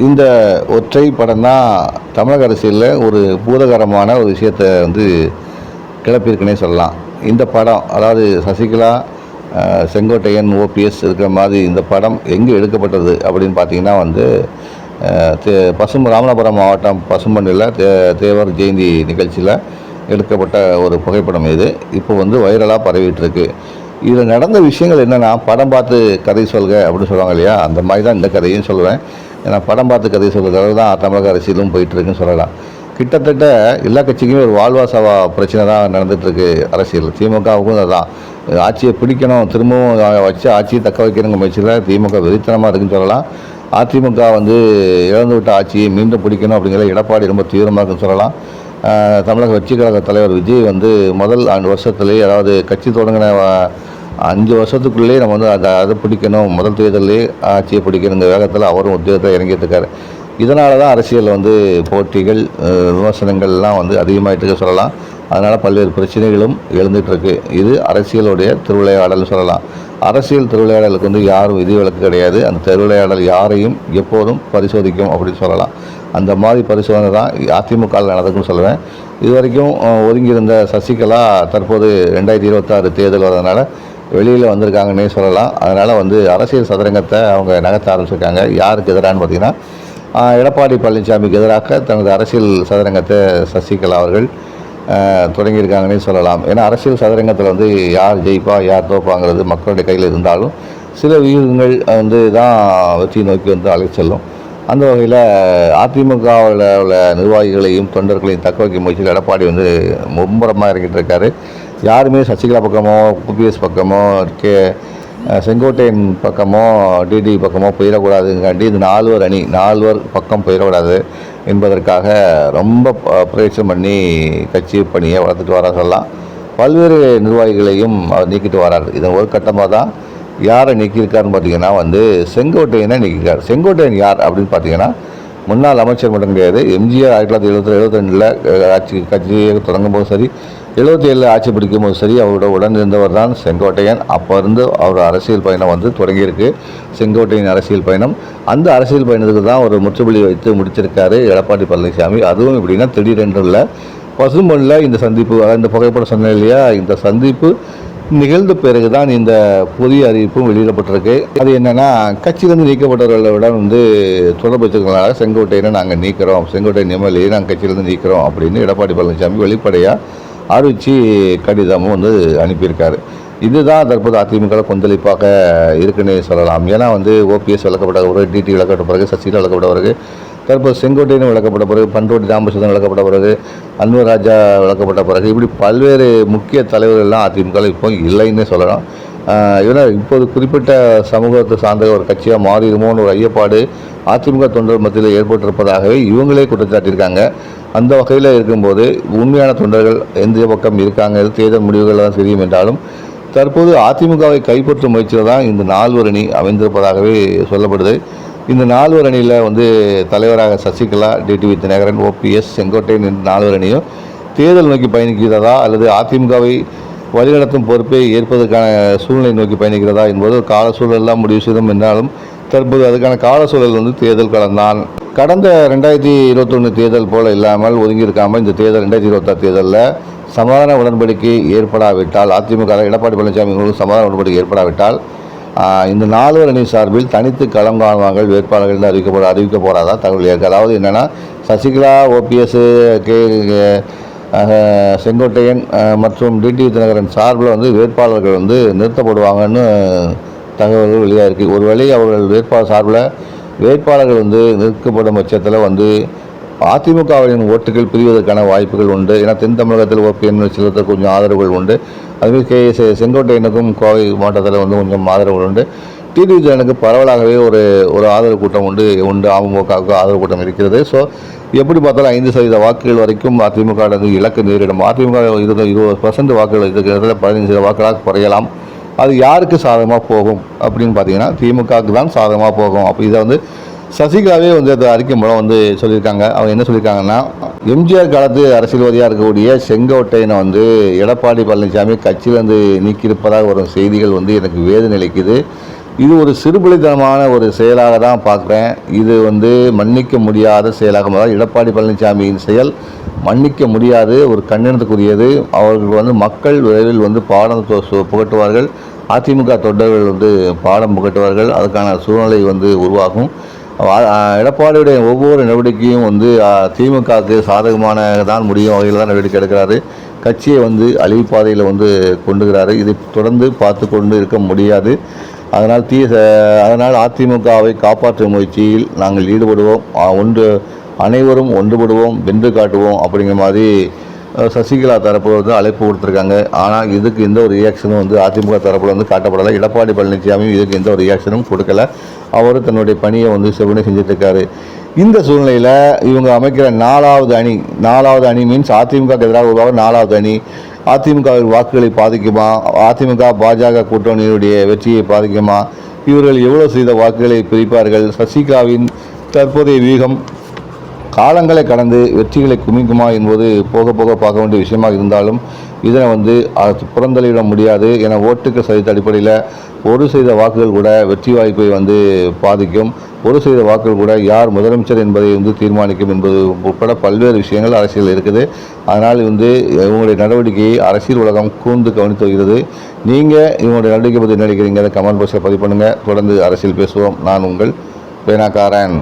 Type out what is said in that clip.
இந்த ஒற்றை படம் தான் தமிழக அரசியலில் ஒரு பூதகரமான ஒரு விஷயத்தை வந்து கிளப்பியிருக்குன்னே சொல்லலாம். இந்த படம் அதாவது சசிகலா செங்கோட்டையன் ஓபிஎஸ் இருக்கிற மாதிரி இந்த படம் எங்கே எடுக்கப்பட்டது அப்படின்னு பார்த்தீங்கன்னா வந்து தே- பசும் ராமநாதபுரம் மாவட்டம் பசும்பண்ணில் தே தேவர் ஜெயந்தி நிகழ்ச்சியில் எடுக்கப்பட்ட ஒரு புகைப்படம் இது. இப்போ வந்து வைரலாக பரவிட்டுருக்கு. இதில் நடந்த விஷயங்கள் என்னென்னா படம் பார்த்து கதை சொல்க அப்படின்னு சொல்லுவாங்க இல்லையா? அந்த மாதிரி தான் இந்த கதையும் சொல்லுவேன். ஏன்னா படம் பார்த்து கதை சொல்கிறதளவு தான் தமிழக அரசியலும் போயிட்டுருக்குன்னு சொல்லலாம். கிட்டத்தட்ட எல்லா கட்சிக்குமே ஒரு வாழ்வாசாவா பிரச்சனை தான் நடந்துகிட்ருக்கு அரசியல். திமுகவுக்கும் அதுதான் ஆட்சியை பிடிக்கணும் திரும்பவும் வச்சு ஆட்சியை தக்க வைக்கணுங்க முயற்சியில் திமுக வெறித்தனமாக இருக்குன்னு சொல்லலாம். அதிமுக வந்து இழந்து விட்ட ஆட்சியை மீண்டும் பிடிக்கணும் அப்படிங்கிற எடப்பாடி ரொம்ப தீவிரமாக இருக்குன்னு சொல்லலாம். தமிழக வெற்றி கழக தலைவர் விஜய் வந்து முதல் ஆண்டு வருஷத்துலேயே அதாவது கட்சி தொடங்கின அஞ்சு வருஷத்துக்குள்ளேயே நம்ம வந்து அதை அதை பிடிக்கணும். முதல் தேர்தலே ஆட்சியை பிடிக்கணுங்க வேகத்தில் அவரும் உத்தியோகத்தில் இறங்கிட்டுருக்காரு. இதனால தான் அரசியலில் வந்து போட்டிகள் விமர்சனங்கள்லாம் வந்து அதிகமாகிட்டு சொல்லலாம். அதனால் பல்வேறு பிரச்சனைகளும் எழுந்துகிட்ருக்கு இது அரசியலுடைய திருவிளையாடல்னு சொல்லலாம். அரசியல் திருவிளையாடலுக்கு வந்து யாரும் விதிவிலக்கு கிடையாது. அந்த திருவிளையாடல் யாரையும் எப்போதும் பரிசோதிக்கும் அப்படின்னு சொல்லலாம். அந்த மாதிரி பரிசோதனை தான் அதிமுகவில் நடக்கும்னு சொல்லுவேன். இது வரைக்கும் ஒதுங்கியிருந்த சசிகலா தற்போது ரெண்டாயிரத்தி இருபத்தாறு தேர்தல் வரதுனால வெளியில் வந்திருக்காங்கன்னே சொல்லலாம். அதனால் வந்து அரசியல் சதுரங்கத்தை அவங்க நகர்த்த ஆரம்பிச்சிருக்காங்க. யாருக்கு எதிரான்னு பார்த்தீங்கன்னா எடப்பாடி பழனிசாமிக்கு எதிராக தனது அரசியல் சதுரங்கத்தை சசிகலா அவர்கள் தொடங்கியிருக்காங்கன்னே சொல்லலாம். ஏன்னா அரசியல் சதுரங்கத்தில் வந்து யார் ஜெயிப்பா யார் தோப்பாங்கிறது மக்களுடைய கையில் இருந்தாலும் சில வியூகங்கள் வந்து தான் வெற்றி நோக்கி வந்து அழைத்து செல்லும். அந்த வகையில் அதிமுகவில் உள்ள நிர்வாகிகளையும் தொண்டர்களையும் தக்க வைக்கும் முயற்சியில் எடப்பாடி வந்து மும்முரமாக இறங்கிட்டு இருக்காரு. யாருமே சசிகலா பக்கமோ குபிஎஸ் பக்கமோ கே செங்கோட்டையன் பக்கமோ டிடி பக்கமோ போயிடக்கூடாதுங்காண்டி இது நால்வர் அணி நால்வர் பக்கம் போயிடக்கூடாது என்பதற்காக ரொம்ப ப- பிரயட்சம் பண்ணி கட்சி பணியை வளர்த்துட்டு வர சொல்லலாம். பல்வேறு நிர்வாகிகளையும் அவர் நீக்கிட்டு வரார். இதன் ஒரு கட்டமாக தான் யாரை நீக்கியிருக்காருன்னு பார்த்தீங்கன்னா வந்து செங்கோட்டையனை நீக்கியிருக்கார். செங்கோட்டையன் யார் அப்படின்னு பார்த்தீங்கன்னா முன்னாள் அமைச்சர் மட்டும் கிடையாது எம்ஜிஆர் ஆயிரத்தி தொள்ளாயிரத்தி எழுபத்தி எழுபத்தி ரெண்டில் கட்சி கட்சியை தொடங்கும் போது சரி எழுபத்தி ஏழில் ஆட்சி பிடிக்கும் போது சரி அவரோட உடன் இருந்தவர் தான் செங்கோட்டையன். அப்போ இருந்து அவர் அரசியல் பயணம் வந்து தொடங்கியிருக்கு. செங்கோட்டையின் அரசியல் பயணம். அந்த அரசியல் பயணத்துக்கு தான் ஒரு முற்றுப்புள்ளி வைத்து முடிச்சிருக்காரு எடப்பாடி பழனிசாமி. அதுவும் எப்படின்னா திடீரென்று இல்லை பசும்பொன்னில் இந்த சந்திப்பு இந்த புகைப்படம் சொன்னேன் இல்லையா இந்த சந்திப்பு நிகழ்ந்த பிறகு தான் இந்த புதிய அறிவிப்பும் வெளியிடப்பட்டிருக்கு. அது என்னென்னா கட்சியிலிருந்து நீக்கப்பட்டவர்களுடன் வந்து தொடர்பு வச்சுக்கிறதுனால செங்கோட்டையனை நாங்கள் நீக்கிறோம். செங்கோட்டை எம்எல்ஏ நாங்கள் கட்சியிலேருந்து நீக்கிறோம் அப்படின்னு எடப்பாடி பழனிசாமி வெளிப்படையாக அறிவிச்சு கடிதமும் வந்து அனுப்பியிருக்காரு. இதுதான் தற்போது அதிமுக கொந்தளிப்பாக இருக்குன்னே சொல்லலாம். ஏன்னா வந்து ஓபிஎஸ் விளக்கப்பட்ட பிறகு டிடி விளக்கப்பட்ட பிறகு சசிகலா விளக்கப்பட்ட பிறகு தற்போது செங்கோட்டையன் விளக்கப்பட்ட பிறகு பண்டோட்டி ராமச்சந்திரன் விளக்கப்பட்ட பிறகு அன்வர் ராஜா விளக்கப்பட்ட பிறகு இப்படி பல்வேறு முக்கிய தலைவர்கள்லாம் அதிமுக இப்போ இல்லைன்னே சொல்லலாம். ஆஹ் இப்போது குறிப்பிட்ட சமூகத்தை சார்ந்த ஒரு கட்சியாக மாறிடுமோன்னு ஒரு ஐயப்பாடு அதிமுக தொண்டர் மத்தியில் ஏற்பட்டிருப்பதாகவே இவங்களே குற்றச்சாட்டியிருக்காங்க அந்த வகையில் இருக்கும்போது உண்மையான தொண்டர்கள் எந்த பக்கம் இருக்காங்க தேர்தல் முடிவுகள் தான் தெரியும் என்றாலும் தற்போது அதிமுகவை கைப்பற்றும் முயற்சியில் தான் இந்த நால்வர் அணி அமைந்திருப்பதாகவே சொல்லப்படுது. இந்த நால்வர் அணியில் வந்து தலைவராக சசிகலா டிடிவி தினகரன் ஓபிஎஸ் செங்கோட்டையன் என்ற நால்வர் அணியும் தேர்தல் நோக்கி பயணிக்கிறதா அல்லது அதிமுகவை வழிநடத்தும் பொறுப்பை ஏற்பதற்கான சூழ்நிலை நோக்கி பயணிக்கிறதா என்பது கால சூழலெல்லாம் முடிவு செய்தும் என்றாலும் தற்போது அதுக்கான கால சூழல் வந்து தேர்தல் கடந்தான் கடந்த ரெண்டாயிரத்தி இருபத்தொன்று தேர்தல் போல இல்லாமல் ஒதுங்கி இருக்காமல் இந்த தேர்தல் ரெண்டாயிரத்தி இருபத்தாறு தேர்தலில் சமாதான உடன்படிக்கை ஏற்படாவிட்டால் அதிமுக எடப்பாடி பழனிசாமி அவர்களும் சமாதான உடன்படிக்கை ஏற்படாவிட்டால் இந்த நால்வர் அணி சார்பில் தனித்து களம் காணுவார்கள் வேட்பாளர்கள் அறிவிக்கப்பட அறிவிக்க போகிறதா தகவல் இருக்கு அதாவது என்னென்னா சசிகலா ஓபிஎஸ் கே செங்கோட்டையன் மற்றும் டிடி தினகரன் சார்பில் வந்து வேட்பாளர்கள் வந்து நிறுத்தப்படுவாங்கன்னு தகவல்கள் வெளியாக இருக்குது ஒருவேளை அவர்கள் வேட்பாளர் சார்பில் வேட்பாளர்கள் வந்து நிற்கப்படும் பட்சத்தில் வந்து அதிமுகவின் ஓட்டுகள் பிரிவதற்கான வாய்ப்புகள் உண்டு. ஏன்னா தென் தமிழகத்தில் ஓபிஎன் சிலத்தில் கொஞ்சம் ஆதரவுகள் உண்டு. அதுமாதிரி கே. செ- செங்கோட்டையனுக்கும் கோவை மாவட்டத்தில் வந்து கொஞ்சம் ஆதரவுகள் உண்டு. டிடி விஜயனுக்கு பரவலாகவே ஒரு ஒரு ஆதரவு கூட்டம் உண்டு உண்டு. அமமுகவுக்கு ஆதரவு கூட்டம் இருக்கிறது. ஸோ எப்படி பார்த்தாலும் ஐந்து சதவீத வாக்குகள் வரைக்கும் அதிமுக இலக்கு நேரிடும். அதிமுக இருபது இருபது பர்சன்ட் வாக்குகள் இருக்கிறதுல பதினஞ்சு சதவீத வாக்குகளாக குறையலாம். அது யாருக்கு சாதகமாக போகும் அப்படின்னு பார்த்தீங்கன்னா திமுகவுக்கு தான் சாதகமாக போகும். அப்போ இதை வந்து சசிகலாவே வந்து அது அறிக்கை மூலம் வந்து சொல்லியிருக்காங்க. அவங்க என்ன சொல்லியிருக்காங்கன்னா எம்ஜிஆர் காலத்து அரசியல்வாதியாக இருக்கக்கூடிய செங்கோட்டையனை வந்து எடப்பாடி பழனிசாமி கட்சியிலேருந்து நீக்கியிருப்பதாக வரும் செய்திகள் வந்து எனக்கு வேதனை அளிக்குது. இது ஒரு சிறுபிள்ளைத்தனமான ஒரு செயலாக தான் பார்க்குறேன். இது வந்து மன்னிக்க முடியாத செயலாக அதாவது எடப்பாடி பழனிசாமியின் செயல் மன்னிக்க முடியாது ஒரு கண்டனத்துக்குரியது. அவர்கள் வந்து மக்கள் விரைவில் வந்து பாடம் தொ- புகட்டுவார்கள். அதிமுக தொண்டர்கள் வந்து பாடம் புகட்டுவார்கள். அதுக்கான சூழ்நிலை வந்து உருவாகும். எடப்பாடியுடைய ஒவ்வொரு நடவடிக்கையும் வந்து திமுகவுக்கு சாதகமான தான் முடியும். வகையில் தான் நடவடிக்கை எடுக்கிறாரு. கட்சியை வந்து அழிவுப்பாதையில் வந்து கொண்டுகிறாரு. இதை தொடர்ந்து பார்த்து கொண்டு இருக்க முடியாது. அதனால் தீ அதனால் அதிமுகவை காப்பாற்றும் முயற்சியில் நாங்கள் ஈடுபடுவோம். ஒன்று அனைவரும் ஒன்றுபடுவோம் வென்று காட்டுவோம் அப்படிங்கிற மாதிரி சசிகலா தரப்பு வந்து அழைப்பு கொடுத்துருக்காங்க ஆனால் இதுக்கு எந்த ஒரு ரியாக்ஷனும் வந்து அதிமுக தரப்பில் வந்து காட்டப்படலை. எடப்பாடி பழனிசாமியும் இதுக்கு எந்த ஒரு ரியாக்ஷனும் கொடுக்கல. அவர் தன்னுடைய பணியை வந்து செவ்வனே செஞ்சுட்டு இருக்காரு இந்த சூழ்நிலையில் இவங்க அமைக்கிற நாலாவது அணி நாலாவது அணி மீன்ஸ் அதிமுக எதிராக உருவாக நாலாவது அணி. அதிமுகவின் வாக்குகளை பாதிக்குமா? அதிமுக பாஜக கூட்டணியுடைய வெற்றியை பாதிக்குமா? இவர்கள் எவ்வளவு செய்த வாக்குகளை பிரிப்பார்கள்? சசிகலாவின் தற்போதைய வியூகம் காலங்களை கடந்து வெற்றிகளை குமிக்குமா என்பது போக போக பார்க்க வேண்டிய விஷயமாக இருந்தாலும் இதனை வந்து அது புறந்தள்ளிவிட முடியாது என ஓட்டுக்கு சதித்த அடிப்படையில் ஒரு செய்த வாக்குகள் கூட வெற்றி வாய்ப்பை வந்து பாதிக்கும். ஒரு செய்த வாக்குகள் கூட யார் முதலமைச்சர் என்பதை வந்து தீர்மானிக்கும் என்பது உட்பட பல்வேறு விஷயங்கள் அரசியல் இருக்குது. அதனால் வந்து இவங்களுடைய நடவடிக்கையை அரசியல் உலகம் கூர்ந்து கவனித்து வருகிறது. நீங்கள் இவங்களுடைய நடவடிக்கை பற்றி நினைக்கிறீங்க? கமெண்ட் பாக்ஸில் பதிவு பண்ணுங்கள் தொடர்ந்து அரசியல் பேசுவோம். நான் உங்கள் பேனாக்காரன்.